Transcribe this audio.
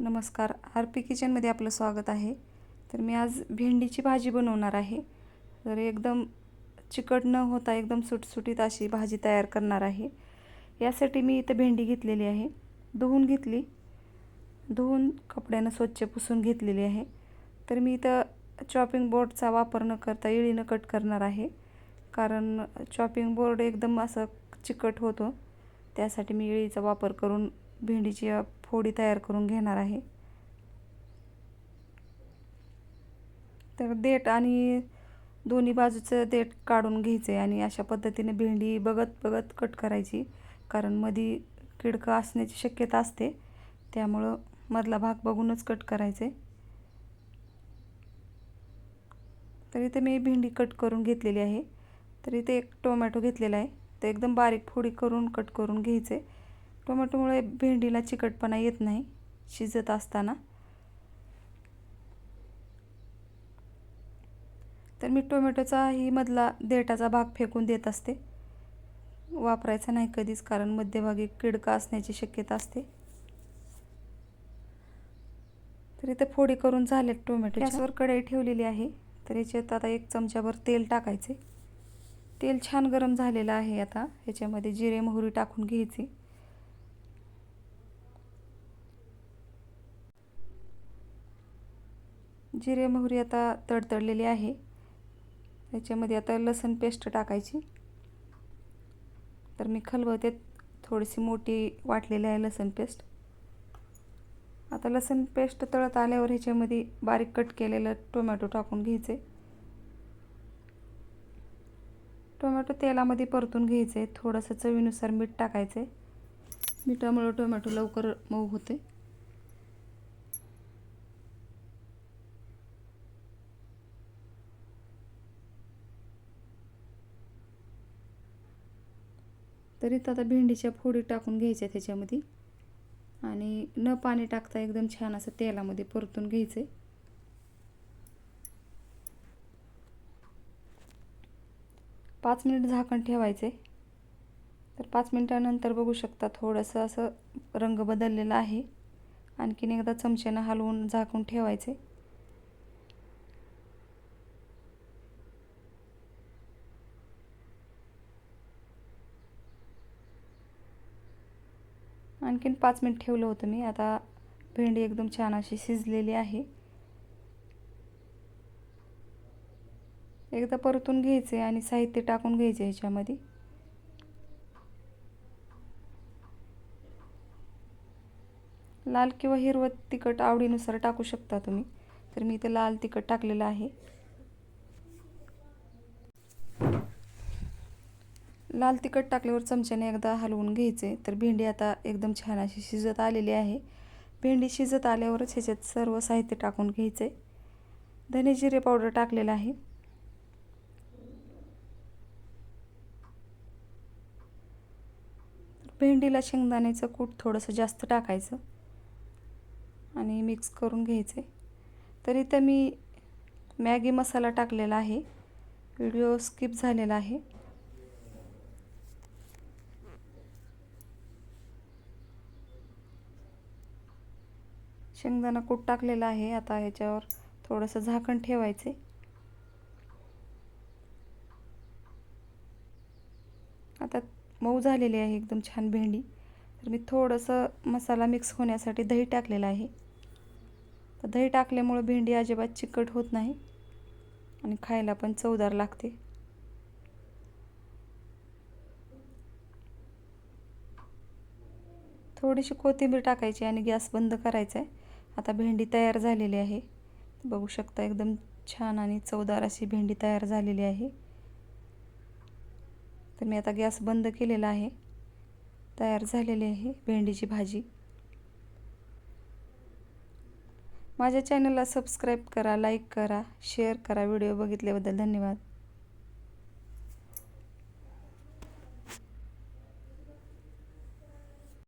नमस्कार. R P किचनमध्ये आपलं स्वागत आहे. तर मी आज भेंडीची भाजी बनवणार आहे. तर एकदम चिकट न होता एकदम सुटसुटीत अशी भाजी तयार करणार आहे. यासाठी मी इथं भेंडी घेतलेली आहे. धुवून घेतली. धुवून कपड्यानं स्वच्छ पुसून घेतलेली आहे. तर मी इथं चॉपिंग बोर्डचा वापर न करता इळीनं कट करणार आहे. कारण चॉपिंग बोर्ड एकदम असं चिकट होतो. त्यासाठी मी इळीचा वापर करून भेंडीची फोडी तयार करून घेणार आहे. तर देठ आणि दोन्ही बाजूचं देठ काढून घ्यायचं आहे आणि अशा पद्धतीने भेंडी बघत बघत कट करायची. कारण मधी किडकं असण्याची शक्यता असते. त्यामुळं मधला भाग बघूनच कट करायचे तर इथे मी भेंडी कट करून घेतलेली आहे. तर इथे एक टोमॅटो घेतलेला आहे. तर एकदम बारीक फोडी करून कट करून घ्यायचे टोमॅटोमुळे भेंडीला चिकटपणा येत नाही शिजत असताना. तर मी टोमॅटोचा ही मधला देठाचा भाग फेकून देत असते. वापरायचा नाही कधीच कारण मध्यभागी किडका असण्याची शक्यता असते. तर इथे फोडी करून झालेत टोमॅटो. गॅसवर कढई ठेवलेली आहे. तर याच्यात आता एक चमच्याभर तेल टाकायचे. तेल छान गरम झालेलं आहे आता. ह्याच्यामध्ये जिरे मोहरी टाकून घ्यायची. जिरे मोहरी आता तडतडलेली आहे. त्याच्यामध्ये आता लसण पेस्ट टाकायची. तर मी खलबते थोडीशी मोठी वाटलेली आहे लसण पेस्ट आता लसण पेस्ट तळत आल्यावर ह्याच्यामध्ये बारीक कट केलेलं टोमॅटो टाकून घ्यायचे. टोमॅटो तेलामध्ये परतून घ्यायचे. थोडंसं चवीनुसार मीठ टाकायचे. मिठामुळं टोमॅटो लवकर मऊ होते. तरी आता भेंडीच्या फोडी टाकून घ्यायच्या त्याच्यामध्ये. आणि न पाणी टाकता एकदम छान असं तेलामध्ये परतून घ्यायचे. पाच मिनिट झाकण ठेवायचे. तर पाच मिनिटानंतर बघू शकता थोडंसं असं रंग बदललेला आहे. आणखीन एकदा चमच्यानं हलवून झाकून ठेवायचे. आणखीन पाच मिनिट ठेवलं होतं मी. आता भेंडी एकदम छान अशी शिजलेली आहे. एकदा परतून घ्यायचे आणि साहित्य टाकून घ्यायचे ह्याच्यामध्ये. लाल किंवा हिरवं तिखट आवडीनुसार टाकू शकता तुम्ही. तर मी इथे लाल तिखट टाकलेलं आहे. लाल तिखट टाकल्यावर चमच्याने एकदा हलवून घ्यायचे. तर भेंडी आता एकदम छान अशी शिजत आलेली आहे. भेंडी शिजत आल्यावरच ह्याच्यात सर्व साहित्य टाकून घ्यायचे. धने जिरे पावडर टाकलेलं आहे. भेंडीला शेंगदाण्याचं कूट थोडंसं जास्त टाकायचं आणि मिक्स करून घ्यायचे. तर इथं मी मॅगी मसाला टाकलेला आहे. व्हिडिओ स्किप झालेला आहे. शेंगदाणा कूट टाकलेला आहे. आता ह्याच्यावर थोडंसं झाकण ठेवायचे. आता मऊ झालेली आहे एकदम छान भेंडी. तर मी थोडंसं मसाला मिक्स होण्यासाठी दही टाकलेलं आहे. तर दही टाकल्यामुळं भेंडी अजिबात चिकट होत नाही आणि खायला पण चवदार लागते. थोडीशी कोथिंबीर टाकायची आणि गॅस बंद करायचा आहे आता भेंडी तयार झालेली आहे. बघू शकता एकदम छान आणि चवदार अशी भेंडी तयार झालेली आहे. तर मी आता गॅस बंद केलेला आहे. तयार झालेली आहे भेंडीची भाजी. माझ्या चॅनलला सबस्क्राईब करा लाईक करा शेअर करा. व्हिडिओ बघितल्याबद्दल धन्यवाद.